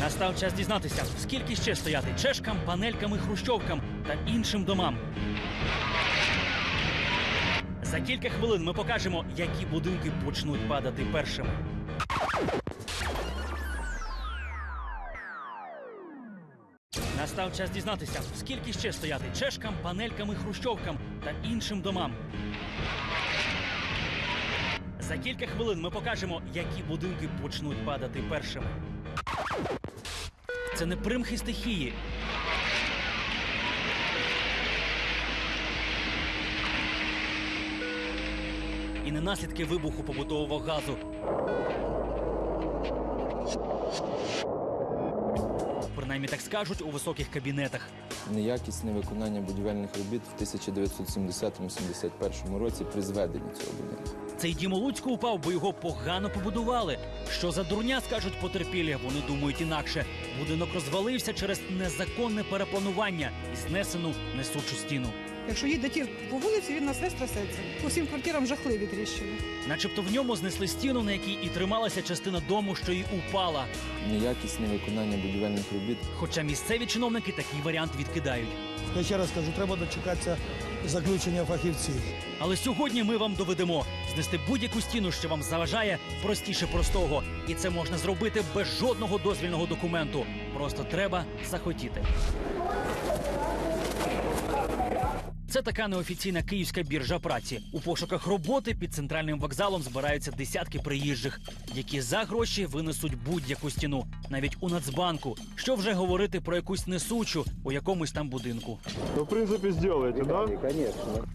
Настав час дізнатися, скільки ще стояти чешкам, панелькам і хрущовкам та іншим домам. За кілька хвилин ми покажемо, які будинки почнуть падати першими. Настав час дізнатися, скільки ще стояти чешкам, панелькам і хрущовкам та іншим домам. За кілька хвилин ми покажемо, які будинки почнуть падати першими. Це не примхи стихії. І не наслідки вибуху побутового газу. Принаймні так скажуть у високих кабінетах. Неякісне виконання будівельних робіт в 1970-71 році при зведенні цього будинку. Цей дім у Луцьку упав, бо його погано побудували. Що за дурня скажуть потерпілі? Вони думають інакше. Будинок розвалився через незаконне перепланування і знесену несучу стіну. Якщо їдете по вулиці, він нас весь трясеться. По всім квартирам жахливі тріщини. Начебто в ньому знесли стіну, на якій і трималася частина дому, що й упала. Неякісне виконання будівельних робіт Хоча місцеві чиновники такий варіант відкидають. Я ще раз кажу, треба дочекатися заключення фахівців. Але сьогодні ми вам доведемо знести будь-яку стіну, що вам заважає, простіше простого. І це можна зробити без жодного дозвільного документу. Просто треба захотіти. Це така неофіційна київська біржа праці. У пошуках роботи під центральним вокзалом збираються десятки приїжджих, які за гроші винесуть будь-яку стіну, навіть у Нацбанку. Що вже говорити про якусь несучу у якомусь там будинку. Ну, в принципе, сделаете, да?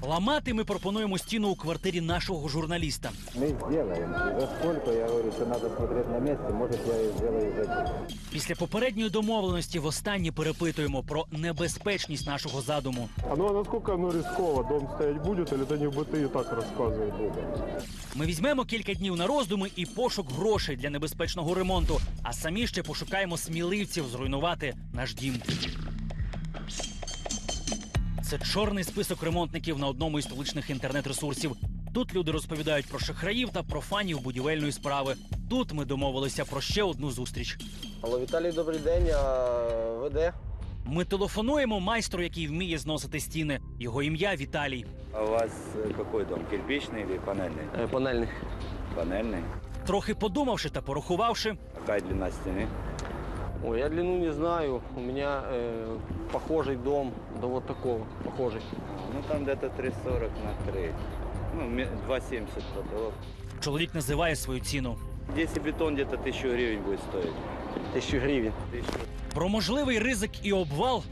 Ламати ми пропонуємо стіну у квартирі нашого журналіста. Мы сделаем. За сколько, я говорю, что надо смотреть на месте, может, я и сделаю за. Після попередньої домовленості востаннє перепитуємо про небезпечність нашого задуму. А ну а насколько оно рисково? Дом стоять будет или это не в БТИ так рассказывают? Ми візьмемо кілька днів на роздуми і пошук грошей для небезпечного ремонту, а самі ще пошукаємо сміливців зруйнувати наш дім. Це чорний список ремонтників на одному із столичних інтернет-ресурсів. Тут люди розповідають про шахраїв та про фанів будівельної справи. Тут ми домовилися про ще одну зустріч. Алло, Віталій, добрий день. А ви де? Ми телефонуємо майстру, який вміє зносити стіни. Його ім'я Віталій. А у вас э, какой дом, кирпичный или панельный? Е, Панельний. Панельный. Трохи подумавши та порахувавши, Какая длина стены? Ой, я длину не знаю. У меня э, похожий дом до вот такого. Похожий. Ну там где-то 3,40 на 3. Ну, ме- 2,70 потолок. чоловік називає свою ціну. Здесь и бетон где-то 1000 гривен будет стоить. Тисячу гривень. Про можливий ризик і обвал.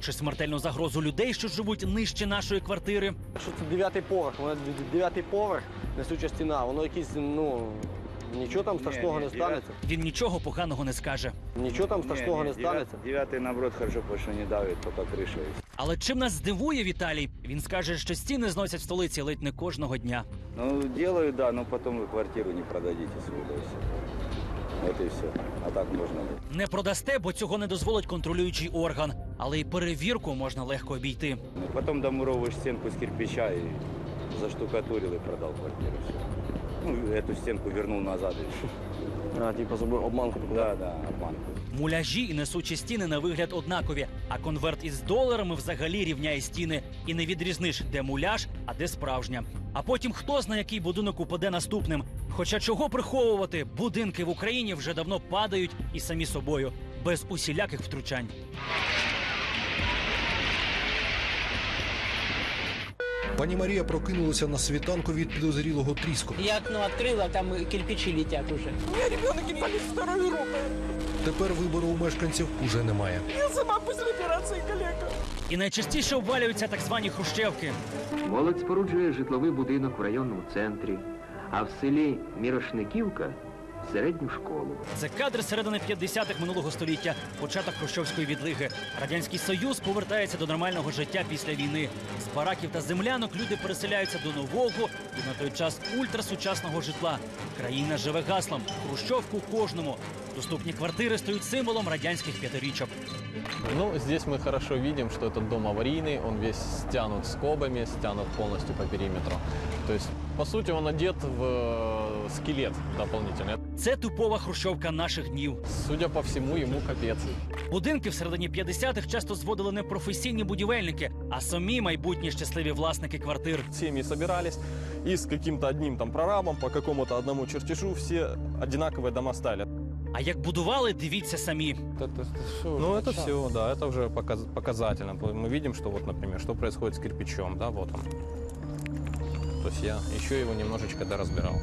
Чи смертельну загрозу людей, що живуть нижче нашої квартири? Що це дев'ятий поверх? Воно дев'ятий поверх, несуча стіна. Воно якийсь, ну, нічого там страшного ні, не дев'ят- станеться. Він нічого поганого не скаже. Нічого там страшного не, девят- станеться. Девятый, наоборот, хорошо, что не давит, только крыша. Але чим нас здивує Віталій? Він скаже, що стіни зносять в столиці ледь не кожного дня. Ну, делаю, да, но потом вы квартиру не продадите свою, да и все. Вот и все. А так можно будет. Не продасте, бо цього не дозволить контролюючий орган. Але й перевірку можна легко обійти. Ну, Потом домуровываешь стенку с кирпича и заштукатурил и продал квартиру. Все. Ну, эту стенку вернул назад и все. А, типу, зробив обманку таку. Да, да, обманку. Муляжі і несучі стіни на вигляд однакові, а конверт із доларами взагалі рівняє стіни. І не відрізниш, де муляж, а де справжня. А потім хто зна, який будинок упаде наступним. Хоча чого приховувати, будинки в Україні вже давно падають і самі собою, без усіляких втручань. Пані Марія прокинулася на світанку від підозрілого тріску. Я окно открыла, там кирпичи летят уже. У мене ребенок інвалід второї групи. Тепер вибору у мешканців уже немає. Я сама після операції калека. І найчастіше обвалюються так звані хрущевки. Молодь споруджує житловий будинок в районному центрі, а в селі Мірошниківка середню школу. Це кадр середини 50-х минулого століття, початок хрущовської відлиги. Радянський Союз повертається до нормального життя після війни. З бараків та землянок люди переселяються до нового і на той час ультрасучасного житла. Країна живе гаслом Хрущовку кожному. Доступні квартири стають символом радянських п'ятирічок. Ну, здесь мы хорошо видим, что этот дом аварийный, он весь стянут скобами, стянут полностью по периметру. То есть, по сути, он одет в э, скелет дополнительный. Це тупова хрущовка наших днів. Судя по всему, ему капец. Будинки всередині 50-х часто зводили не професійні будівельники, а самі майбутні щасливі власники квартир. Семьи собирались и с каким-то одним там прорабом по какому-то одному чертежу все одинаковые дома стали. А як будували, дивіться самі. Ну, это все, да, это уже показ- показательно. Мы видим, что вот, например, что происходит с кирпичом, да, вот он. То есть я еще его немножечко доразбирал.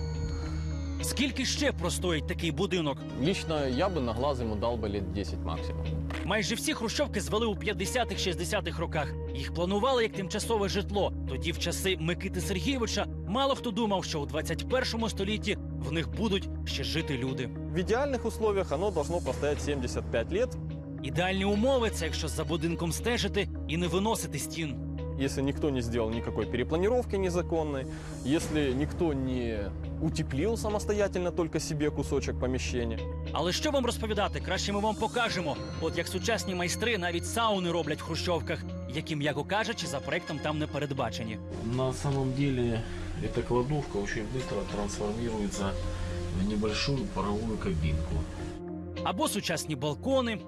Скільки ще простоїть такий будинок? Лично я бы на глаз ему дал бы лет 10 максимум. Майже всі хрущовки звели у 50-х, 60-х роках. Їх планували як тимчасове житло. Тоді, в часи Микити Сергійовича, мало хто думав, що у 21 столітті в них будуть ще жити люди. В идеальных условиях оно должно простоять 75 лет, Ідеальні умови це якщо за будинком стежити і не виносити стін. если никто не сделал никакой перепланировки незаконной, если никто не утеплил самостоятельно только себе кусочек помещения. Але що вам розповідати? Краще ми вам покажемо. От як сучасні майстри навіть сауни роблять в хрущовках, які, м'яко кажучи, за проектом там не передбачені. На самом деле эта кладовка очень быстро трансформируется в небольшую паровую кабинку. Або сучасні балкони.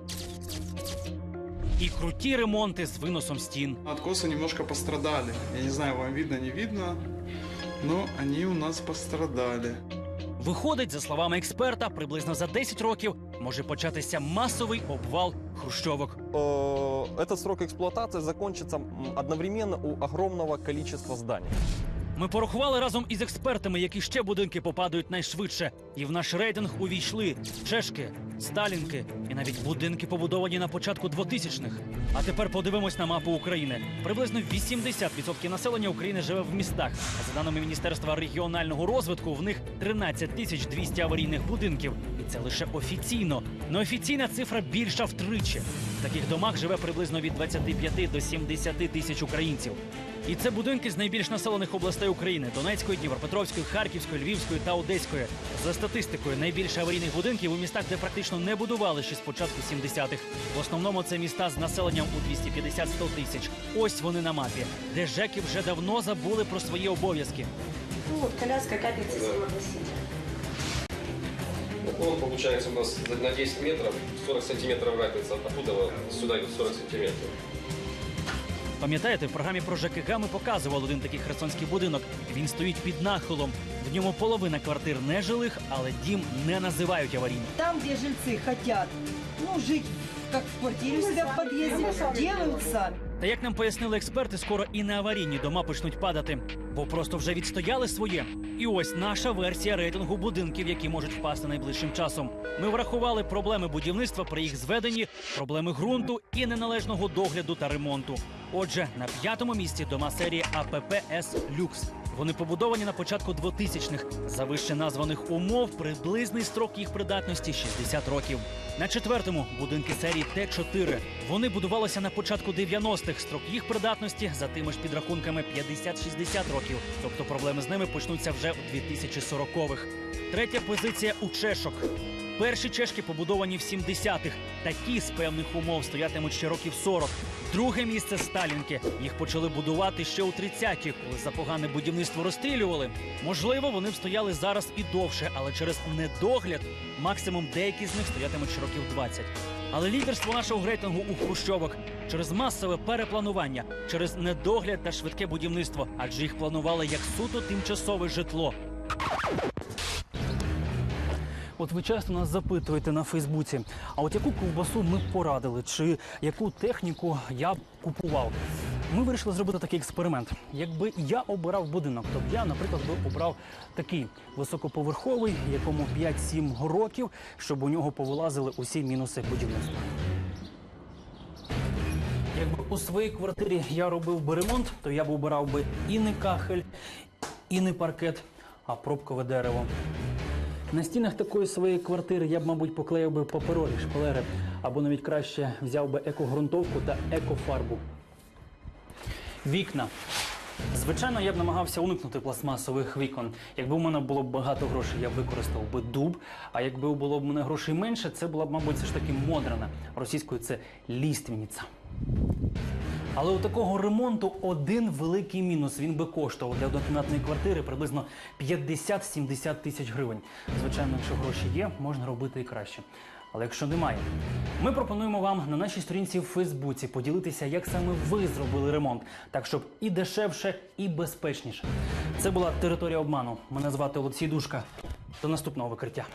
І круті ремонти з виносом стін. Откосы немножко пострадали. Я не знаю, вам видно, не видно, но они у нас пострадали. Виходить, за словами експерта, приблизно за 10 років може початися масовий обвал хрущовок. Э, Этот срок эксплуатации закончится м, одновременно у огромного количества зданий. Ми порахували разом із експертами, які ще будинки попадають найшвидше. І в наш рейтинг увійшли чешки, сталінки і навіть будинки, побудовані на початку 2000-х. А тепер подивимось на мапу України. Приблизно 80% населення України живе в містах. За даними Міністерства регіонального розвитку, в них 13 тисяч 200 аварійних будинків. Це лише офіційно. Неофіційна цифра більша втричі. В таких домах живе приблизно від 25 до 70 тисяч українців. І це будинки з найбільш населених областей України: Донецької, Дніпропетровської, Харківської, Львівської та Одеської. За статистикою, найбільше аварійних будинків у містах, де практично не будували ще з початку 70-х. В основному це міста з населенням у 250-100 тисяч. Ось вони на мапі, де ЖЕКи вже давно забули про свої обов'язки. Ну, коляска капельница самоноситель. Он получается у нас на 10 метров, 40 сантиметров разница. Оттуда вот сюда идет 40 сантиметров. Пам'ятаєте, в програмі про ЖКГ ми показували один такий херсонський будинок. Він стоїть під нахилом. В ньому половина квартир нежилих, але дім не називають аварійним. Там, где жильцы хотят, ну, жить как в квартире у себя в подъезде, делают сами. Та як нам пояснили експерти, скоро і не аварійні дома почнуть падати, бо просто вже відстояли своє. І ось наша версія рейтингу будинків, які можуть впасти найближчим часом. Ми врахували проблеми будівництва при їх зведенні, проблеми ґрунту і неналежного догляду та ремонту. Отже, на п'ятому місці дома серії АПП С Люкс. Вони побудовані на початку 2000-х. За вище названих умов приблизний строк їх придатності 60 років. На четвертому будинки серії Т4. Вони будувалися на початку 90-х. Строк їх придатності за тими ж підрахунками 50-60 років. Тобто проблеми з ними почнуться вже у 2040-х. Третя позиція у чешок. Перші чешки побудовані в 70-х. Такі з певних умов стоятимуть ще років 40. Друге місце сталінки. Їх почали будувати ще у 30-ті, коли за погане будівництво розстрілювали. Можливо, вони б стояли зараз і довше, але через недогляд максимум деякі з них стоятимуть ще років 20. Але лідерство нашого рейтингу у хрущовок через масове перепланування, через недогляд та швидке будівництво, адже їх планували як суто тимчасове житло. От ви часто нас запитуєте на Фейсбуці, а от яку ковбасу ми б порадили, чи яку техніку я б купував? Ми вирішили зробити такий експеримент. Якби я обирав будинок, то б я, наприклад, би обрав такий високоповерховий, якому 5-7 років, щоб у нього повилазили усі мінуси будівництва. Якби у своїй квартирі я робив би ремонт, то я б обирав би і не кахель, і не паркет, а пробкове дерево. На стінах такої своєї квартири я б, мабуть, поклеїв би паперові шпалери, або навіть краще взяв би екогрунтовку та екофарбу. Вікна. Звичайно, я б намагався уникнути пластмасових вікон. Якби у мене було б багато грошей, я б використав би дуб. А якби було б мене грошей менше, це була б, мабуть, все ж таки модрана. Російською це ліственниця. Але у такого ремонту один великий мінус. Він би коштував для однокімнатної квартири приблизно 50-70 тисяч гривень. Звичайно, якщо гроші є, можна робити і краще. Але якщо немає, ми пропонуємо вам на нашій сторінці в Фейсбуці поділитися, як саме ви зробили ремонт, так щоб і дешевше, і безпечніше. Це була територія обману. Мене звати Олексій Душка. До наступного викриття.